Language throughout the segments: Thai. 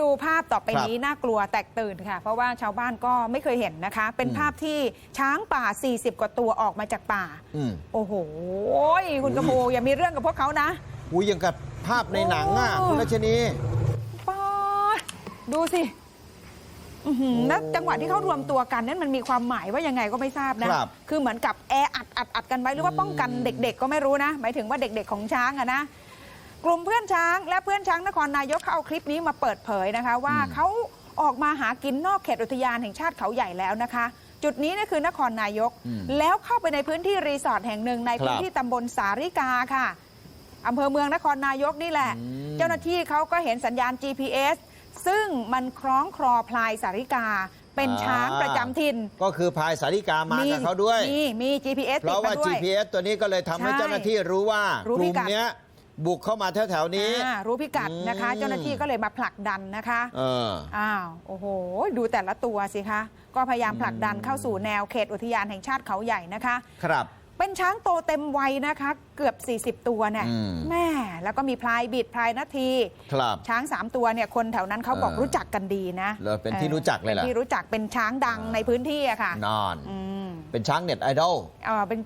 ดูภาพต่อไปครับนี้น่ากลัวแตกตื่นค่ะ เพราะว่าชาวบ้านก็ไม่เคยเห็นนะคะ เป็นภาพที่ช้างป่า 40 กว่าตัวออกมาจากป่าอืมโอ้โหคุณกระโมอย่ามีเรื่องกับพวกเขานะอุ้ยยังกับภาพในหนังอะโอ้คุณรัชนีป๊าดดูสิอื้อหือโอ้แล้วจังหวะที่เขารวมตัวกันนั้นมันมีความหมายว่ายังไงก็ไม่ทราบนะครับคือเหมือนกับแออัดอัดอัดกันไว้หรือว่าป้องกันอืมเด็ก ๆ ก็ไม่รู้นะ หมายถึงว่าเด็ก ๆ ของช้างอะนะ กลุ่มเพื่อนช้างและเพื่อนช้างนครนายกเขาเอาคลิปนี้มาเปิดเผยนะคะว่าเขาออกมาหากินนอกเขตอุทยานแห่งชาติเขาใหญ่แล้วนะคะ จุดนี้เนี่ยคือนครนายกอืมแล้วเข้าไปในพื้นที่รีสอร์ทแห่งหนึ่งในพื้นครับที่ตำบลสาริกาค่ะอำเภอเมืองนครนายกนี่แหละอืมเจ้าหน้าที่เขาก็เห็นสัญญาณ GPS ซึ่งมันคล้องคลอพลายสาริกาเป็นช้างประจำถิ่น ก็คือพายสาริกามากับเขาด้วยมีมี GPS เพติดราะมาว่าด้วย GPS ตัวนี้ก็เลยทำให้ใช่เจ้าหน้าที่รู้ว่ารู้กพิลุ่มกัดเนี้ย บุกเข้ามาแถวๆนี้ อ่ารู้พิกัดนะคะ อืม เจ้าหน้าที่ก็เลยมาผลักดันนะคะ เออ อ้าว โอ้โห ดูแต่ละตัวสิคะ ก็พยายามผลักดันเข้าสู่แนวเขตอุทยานแห่งชาติเขาใหญ่นะคะ ครับ เป็นช้างโตเต็มวัยนะคะ เกือบ 40 ตัวเนี่ยอืม แม่แล้วก็มีพลายบิดพลายนาที ครับ ช้าง 3 ตัวเนี่ยคนแถวนั้นเขาบอกเออรู้จักกันดีนะเลยเป็นที่รู้จักเลยเป็นล่ะที่รู้จักเป็นช้างดังอ่าในพื้นที่อะค่ะนอน อืม เป็นช้างเน็ตไอดอลเออเป็น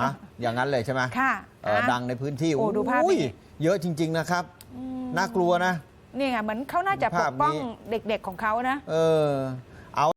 อะอย่างนั้นเลยใช่ไหมค่ะเอออะดังในพื้นที่โอ้ดูภาพอุ้ยนี้เยอะจริง ๆ นะครับ น่ากลัวนะ นี่ไงเหมือนเขาน่าจะปภากพนี้ ป้องเด็กๆของเขานะ เออ